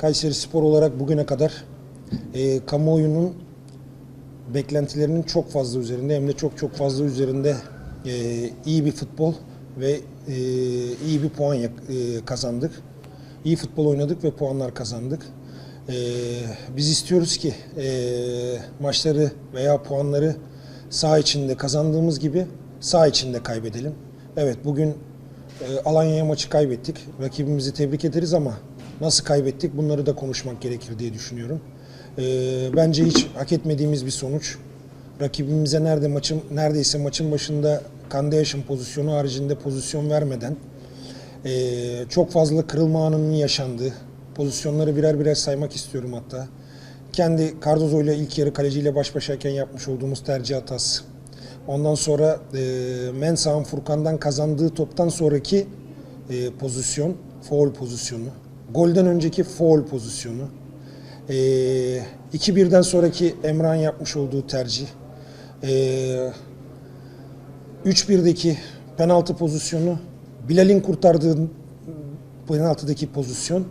Kayseri Spor olarak bugüne kadar e, kamuoyunun beklentilerinin çok fazla üzerinde hem de çok çok fazla üzerinde e, iyi bir futbol ve e, iyi bir puan e, kazandık. İyi futbol oynadık ve puanlar kazandık. E, biz istiyoruz ki e, maçları veya puanları saha içinde kazandığımız gibi saha içinde kaybedelim. Evet bugün e, Alanya'ya maçı kaybettik. Rakibimizi tebrik ederiz ama nasıl kaybettik bunları da konuşmak gerekir diye düşünüyorum. E, bence hiç hak etmediğimiz bir sonuç. Rakibimize nerede maçın neredeyse maçın başında Kandeyaş'ın pozisyonu haricinde pozisyon vermeden e, çok fazla kırılma anının yaşandığı pozisyonları birer birer saymak istiyorum hatta. Kendi Cardozo ile ilk yarı kaleciyle baş başayken yapmış olduğumuz tercih hatası. Ondan sonra e, Mensah'ın Furkan'dan kazandığı toptan sonraki e, pozisyon, foul pozisyonu. Golden önceki foul pozisyonu. E, 2-1'den sonraki Emrah'ın yapmış olduğu tercih. E, 3-1'deki penaltı pozisyonu. Bilal'in kurtardığı penaltıdaki pozisyon.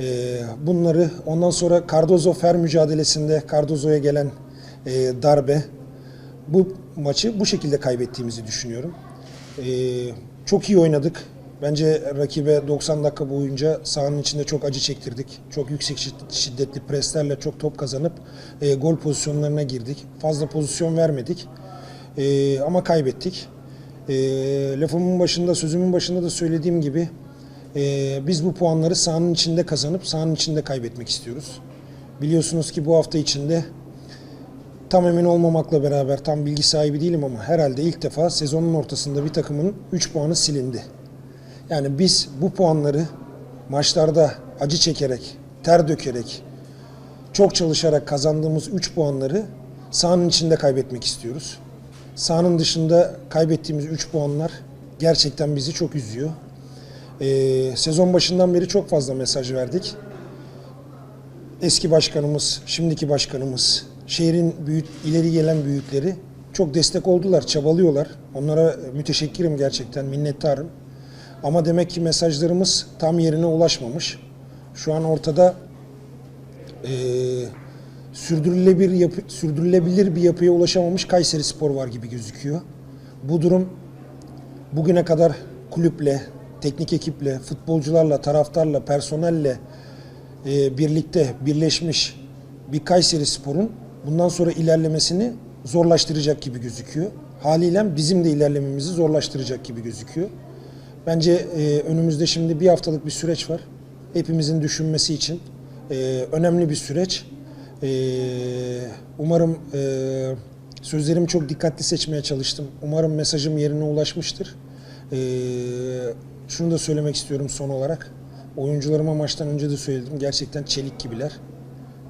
E, bunları ondan sonra Cardozo Fer mücadelesinde Cardozo'ya gelen e, darbe bu maçı bu şekilde kaybettiğimizi düşünüyorum. Ee, çok iyi oynadık. Bence rakibe 90 dakika boyunca sahanın içinde çok acı çektirdik. Çok yüksek şid- şiddetli preslerle çok top kazanıp e, gol pozisyonlarına girdik. Fazla pozisyon vermedik. Ee, ama kaybettik. Ee, lafımın başında, sözümün başında da söylediğim gibi e, biz bu puanları sahanın içinde kazanıp sahanın içinde kaybetmek istiyoruz. Biliyorsunuz ki bu hafta içinde Tam emin olmamakla beraber tam bilgi sahibi değilim ama herhalde ilk defa sezonun ortasında bir takımın 3 puanı silindi. Yani biz bu puanları maçlarda acı çekerek, ter dökerek, çok çalışarak kazandığımız 3 puanları sahanın içinde kaybetmek istiyoruz. Sahanın dışında kaybettiğimiz 3 puanlar gerçekten bizi çok üzüyor. Ee, sezon başından beri çok fazla mesaj verdik eski başkanımız, şimdiki başkanımız, şehrin büyük, ileri gelen büyükleri çok destek oldular, çabalıyorlar. Onlara müteşekkirim gerçekten, minnettarım. Ama demek ki mesajlarımız tam yerine ulaşmamış. Şu an ortada eee sürdürülebilir, yapı, sürdürülebilir bir yapıya ulaşamamış Kayseri Spor var gibi gözüküyor. Bu durum bugüne kadar kulüple, teknik ekiple, futbolcularla, taraftarla, personelle e, birlikte birleşmiş bir Kayseri Spor'un bundan sonra ilerlemesini zorlaştıracak gibi gözüküyor. Haliyle bizim de ilerlememizi zorlaştıracak gibi gözüküyor. Bence e, önümüzde şimdi bir haftalık bir süreç var. Hepimizin düşünmesi için e, önemli bir süreç. E, umarım e, sözlerimi çok dikkatli seçmeye çalıştım. Umarım mesajım yerine ulaşmıştır. E, şunu da söylemek istiyorum son olarak. Oyuncularıma maçtan önce de söyledim. Gerçekten çelik gibiler.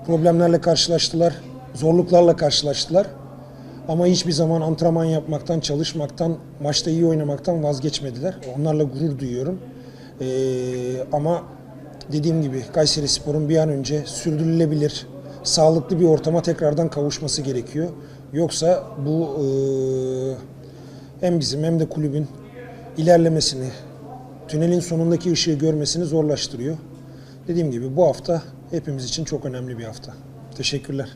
Problemlerle karşılaştılar. Zorluklarla karşılaştılar. Ama hiçbir zaman antrenman yapmaktan, çalışmaktan, maçta iyi oynamaktan vazgeçmediler. Onlarla gurur duyuyorum. Ee, ama dediğim gibi Kayseri Spor'un bir an önce sürdürülebilir, sağlıklı bir ortama tekrardan kavuşması gerekiyor. Yoksa bu e, hem bizim hem de kulübün ilerlemesini, tünelin sonundaki ışığı görmesini zorlaştırıyor. Dediğim gibi bu hafta hepimiz için çok önemli bir hafta. Teşekkürler.